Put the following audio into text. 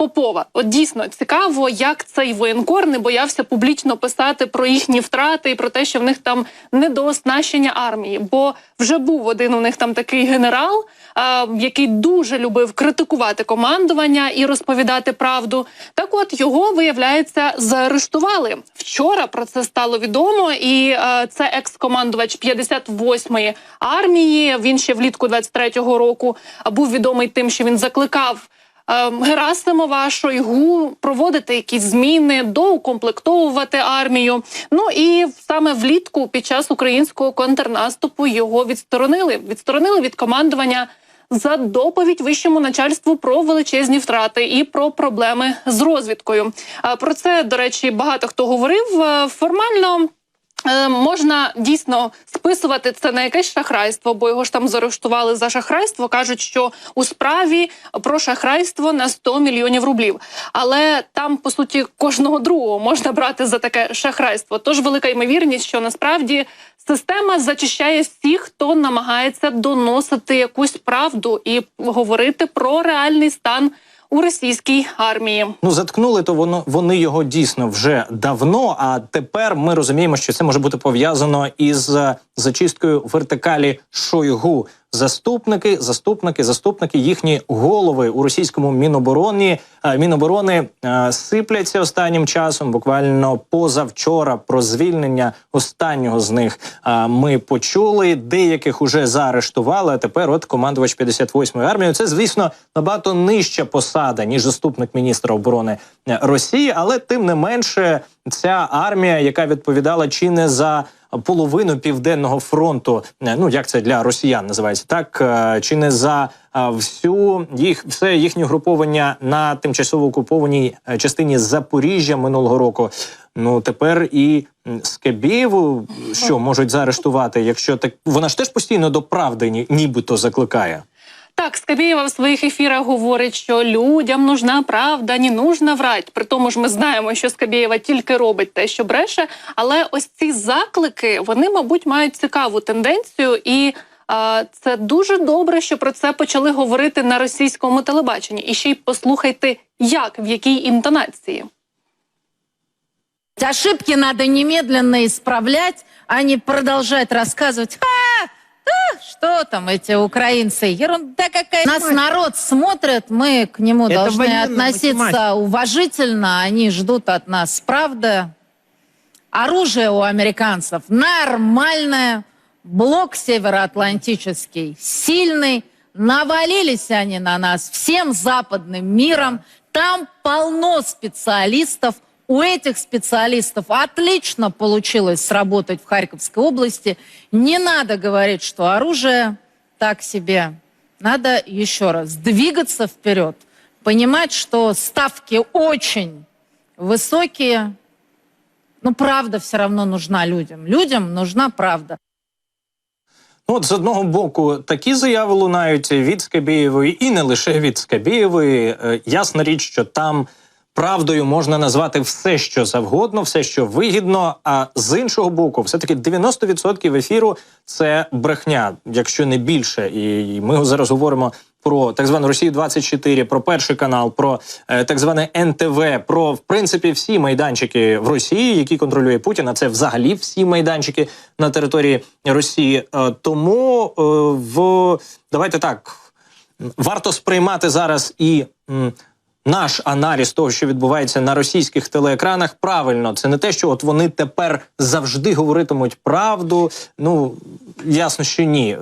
Попова. От дійсно цікаво, як цей воєнкор не боявся публічно писати про їхні втрати і про те, що в них там недооснащення армії. Бо вже був один у них там такий генерал, а, який дуже любив критикувати командування і розповідати правду. Так, от його виявляється заарештували вчора. Про це стало відомо, і е, це екс-командувач 58-ї армії. Він ще влітку 23-го року а, був відомий тим, що він закликав. Е, Герасимова, Шойгу проводити якісь зміни, доукомплектовувати армію. Ну і саме влітку, під час українського контрнаступу, його відсторонили. Відсторонили від командування за доповідь вищому начальству про величезні втрати і про проблеми з розвідкою. А Про це, до речі, багато хто говорив. Е, Формально Е, Можна дійсно списувати це на якесь шахрайство, бо його ж там заарештували за шахрайство. кажуть, що у справі про шахрайство на 100 мільйонів рублів. Але там, по суті, кожного другого можна брати за таке шахрайство. Тож велика ймовірність, що насправді система зачищає всіх, хто намагається доносити якусь правду і говорити про реальний стан у російській армії. Ну, заткнули то воно вони його дійсно вже давно. А тепер ми розуміємо, що це може бути пов'язано із е, зачисткою вертикалі Шойгу. Заступники, заступники, заступники, їхні голови у російському мінобороні е, міноборони е, сипляться останнім часом. Буквально позавчора про звільнення останнього з них е, ми почули. Деяких уже заарештували. А тепер, от командувач 58-ї армії. Це звісно набагато нижча посада ніж заступник міністра оборони Росії, але тим не менше, ця армія, яка відповідала чи не за половину південного фронту, е, ну як це для росіян називається, так е, чи не за е, всю їх все їхнє груповання на тимчасово окупованій частині Запоріжжя минулого року. Ну тепер і м, що можуть заарештувати, якщо так вона ж теж постійно до правди ні- нібито закликає. Так, Скабєєва в своїх ефірах говорить, що людям нужна правда, не нужна врать. При тому ж ми знаємо, що Скабєєва тільки робить те, що бреше. Але ось ці заклики, вони, мабуть, мають цікаву тенденцію, і а, це дуже добре, що про це почали говорити на російському телебаченні. І ще й послухайте, як в якій інтонації. Ошибки надо немедленно исправлять, а не продолжать рассказывать. «Ха! Да, что там эти украинцы? Ерунда какая. Нас народ смотрит, мы к нему Это должны военная относиться математика. уважительно. Они ждут от нас правды. Оружие у американцев нормальное. Блок североатлантический сильный. Навалились они на нас всем западным миром. Там полно специалистов У этих специалистов отлично получилось сработать в Харьковской области. Не надо говорить, что оружие так себе. Надо еще раз двигаться вперед, понимать, что ставки очень высокие, но правда все равно нужна людям. Людям нужна правда. Ну, от з одного боку, такі заяви лунають від Скабєєвої, і не лише від Скабєєвої. Е, Ясна річ, що там правдою можна назвати все, що завгодно, все, що вигідно. А з іншого боку, все таки 90% ефіру це брехня, якщо не більше. І ми зараз говоримо. Про так звану Росію 24 про перший канал, про е, так зване НТВ, про в принципі всі майданчики в Росії, які контролює Путін. А це взагалі всі майданчики на території Росії. Е, тому е, в давайте так варто сприймати зараз і. Наш аналіз того, що відбувається на російських телеекранах, правильно, це не те, що от вони тепер завжди говоритимуть правду. Ну ясно, що ні.